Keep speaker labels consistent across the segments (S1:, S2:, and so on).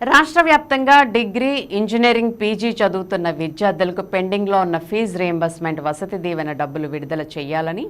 S1: రాష్ట్ర వ్యాప్తంగా degree engineering PG చదువుతున్న విద్యార్థులకు పెండింగ్లో ఉన్న ఫీజు రియంబర్స్మెంట్ వసతి దీవెన డబ్బులు విడుదల చేయాలని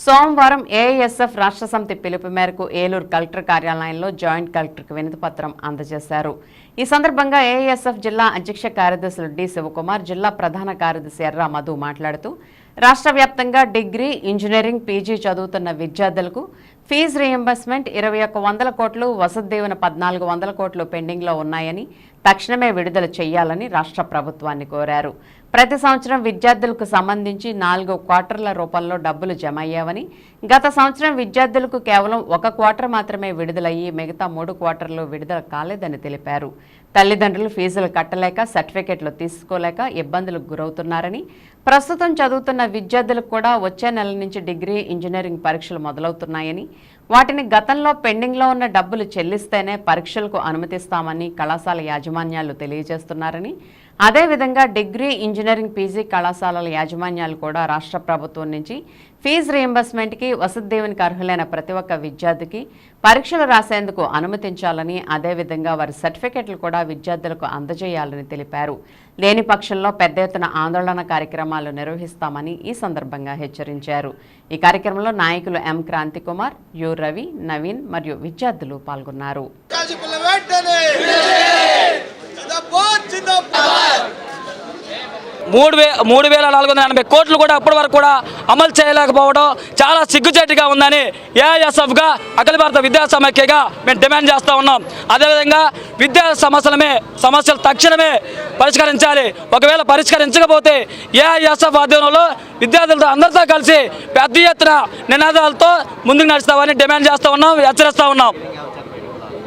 S1: సోమవారం ఏఎస్ఎఫ్ రాష్ట్ర సమితి పిలుపు మేరకు ఏలూరు కలెక్టర్ కార్యాలయంలో జాయింట్ కలెక్టర్కు వినతి పత్రం అందజేశారు. ఈ సందర్భంగా ఏఎస్ఎఫ్ జిల్లా అధ్యక్ష కార్యదర్శులు డి శివకుమార్ జిల్లా ప్రధాన కార్యదర్శి ఎర్ర మధు మాట్లాడుతూ రాష్ట్ర వ్యాప్తంగా డిగ్రీ ఇంజనీరింగ్ పీజీ చదువుతున్న విద్యార్థులకు ఫీజు రియంబర్స్మెంట్ ఇరవై ఒక్క వందల కోట్లు వసతి పద్నాలుగు వందల కోట్లు పెండింగ్లో ఉన్నాయని తక్షణమే విడుదల చేయాలని రాష్ట్ర ప్రభుత్వాన్ని కోరారు. ప్రతి సంవత్సరం విద్యార్థులకు సంబంధించి నాలుగు క్వార్టర్ల రూపంలో డబ్బులు జమ అయ్యావని గత సంవత్సరం విద్యార్థులకు కేవలం ఒక క్వార్టర్ మాత్రమే విడుదలయ్యి మిగతా మూడు క్వార్టర్లు విడుదల కాలేదని తెలిపారు. తల్లిదండ్రులు ఫీజులు కట్టలేక సర్టిఫికెట్లు తీసుకోలేక ఇబ్బందులకు గురవుతున్నారని ప్రస్తుతం చదువుతున్న విద్యార్థులకు కూడా వచ్చే నెల నుంచి డిగ్రీ ఇంజనీరింగ్ పరీక్షలు మొదలవుతున్నాయని వాటిని గతంలో పెండింగ్లో ఉన్న డబ్బులు చెల్లిస్తేనే పరీక్షలకు అనుమతిస్తామని కళాశాల యాజమాన్యాలు తెలియజేస్తున్నారని అదేవిధంగా డిగ్రీ ఇంజనీరింగ్ పీజీ కళాశాలల యాజమాన్యాలు కూడా రాష్ట్ర ప్రభుత్వం నుంచి ఫీజు రియంబర్స్మెంట్కి వసతి దేవునికి అర్హులైన ప్రతి ఒక్క విద్యార్థికి పరీక్షలు రాసేందుకు అనుమతించాలని అదేవిధంగా వారి సర్టిఫికెట్లు కూడా విద్యార్థులకు అందజేయాలని తెలిపారు. లేని పక్షంలో పెద్ద ఎత్తున ఆందోళన కార్యక్రమాలు నిర్వహిస్తామని ఈ సందర్భంగా హెచ్చరించారు. ఈ కార్యక్రమంలో నాయకులు ఎం. క్రాంతి కుమార్ యు. రవి నవీన్ మరియు విద్యార్థులు పాల్గొన్నారు.
S2: మూడు వే మూడు వేల నాలుగు వందల ఎనభై కోట్లు కూడా అప్పటి వరకు కూడా అమలు చేయలేకపోవడం చాలా సిగ్గుచేటుగా ఉందని ఏఐఎస్ఎఫ్గా అఖిల భారత విద్యా సమాఖ్యగా మేము డిమాండ్ చేస్తూ ఉన్నాం. అదేవిధంగా విద్యా సమస్యలమే సమస్యలు తక్షణమే పరిష్కరించాలి. ఒకవేళ పరిష్కరించకపోతే ఏఐఎస్ఎఫ్ ఆధ్వర్యంలో విద్యార్థులతో అందరితో కలిసి పెద్ద ఎత్తున నినాదాలతో ముందుకు నడుస్తామని డిమాండ్ చేస్తూ ఉన్నాం హెచ్చరిస్తూ ఉన్నాం.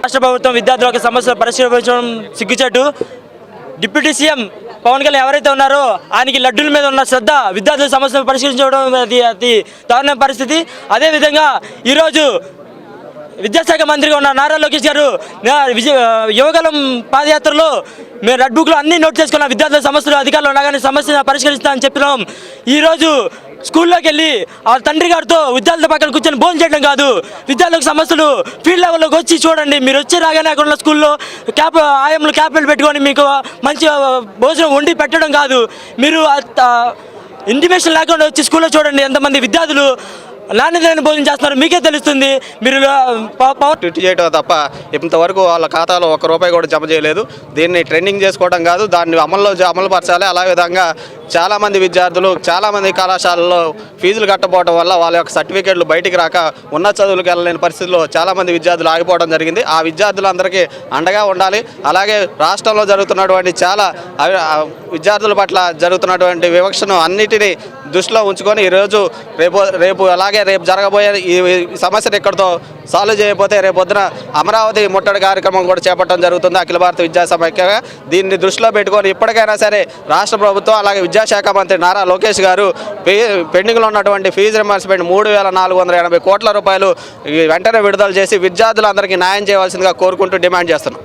S3: రాష్ట్ర ప్రభుత్వం విద్యార్థుల యొక్క సమస్యలు పరిష్కరించడం సిగ్గుచేటు. డిప్యూటీ సీఎం పవన్ కళ్యాణ్ ఎవరైతే ఉన్నారో ఆయనకి లడ్డూల మీద ఉన్న శ్రద్ధ విద్యార్థుల సమస్యలు పరిష్కరించడం అది అతి దారుణ పరిస్థితి. అదేవిధంగా ఈరోజు విద్యాశాఖ మంత్రిగా ఉన్న నారా లోకేష్ గారు నా- విజయ యువగలం పాదయాత్రలో మేము రెడ్ బుక్లో అన్ని నోట్ చేసుకున్నాం విద్యార్థుల సమస్యలు అధికారులు ఉండగానే సమస్య పరిష్కరిస్తామని చెప్పినాం. ఈరోజు స్కూల్లోకి వెళ్ళి ఆ తండ్రి గారితో విద్యార్థుల పక్కన కూర్చొని భోజనం చేయడం కాదు. విద్యార్థులకు సమస్యలు ఫీల్డ్ లెవెల్లోకి వచ్చి చూడండి. మీరు వచ్చి రాగానే అక్కడ ఉన్న స్కూల్లో క్యాప్ ఆయంలో క్యాప్లు పెట్టుకొని మీకు మంచి భోజనం వండి పెట్టడం కాదు. మీరు ఇంటిమేషన్ లేకుండా వచ్చి స్కూల్లో చూడండి. ఎంతమంది విద్యార్థులు నాణ్యతమైన భోజనం చేస్తున్నారు. మీకే తెలుస్తుంది. మీరు ఆ,
S4: ట్విట్ చేయడం తప్ప ఇంతవరకు వాళ్ళ ఖాతాలో ఒక్క రూపాయి కూడా జమ చేయలేదు. దీన్ని ట్రెండింగ్ చేసుకోవడం కాదు. దాన్ని అమల్లో అమలు పరచాలి. అలా విధంగా చాలామంది విద్యార్థులు చాలామంది కళాశాలల్లో ఫీజులు కట్టపోవడం వల్ల వాళ్ళ యొక్క సర్టిఫికేట్లు బయటికి రాక ఉన్న చదువులకు వెళ్ళలేని పరిస్థితుల్లో చాలామంది విద్యార్థులు ఆగిపోవడం జరిగింది. ఆ విద్యార్థులందరికీ అండగా ఉండాలి. అలాగే రాష్ట్రంలో జరుగుతున్నటువంటి చాలా విద్యార్థుల పట్ల జరుగుతున్నటువంటి వివక్షను అన్నిటినీ దృష్టిలో ఉంచుకొని ఈరోజు రేపు రేపు అలాగే రేపు జరగబోయే ఈ సమస్యను ఇక్కడితో సాల్వ్ చేయకపోతే రేపు పొద్దున అమరావతి ముట్టడి కార్యక్రమం కూడా చేపట్టడం జరుగుతుంది. అఖిల భారత విద్యా దీన్ని దృష్టిలో పెట్టుకొని ఇప్పటికైనా సరే రాష్ట్ర ప్రభుత్వం అలాగే విద్యాశాఖ మంత్రి నారా లోకేష్ గారు పెండింగ్లో ఉన్నటువంటి ఫీజు రిమర్స్మెంట్ మూడు వేల నాలుగు వందల ఎనభై కోట్ల రూపాయలు ఈ వెంటనే విడుదల చేసి విద్యార్థులందరికీ న్యాయం చేయవలసిందిగా కోరుకుంటూ డిమాండ్ చేస్తున్నాం.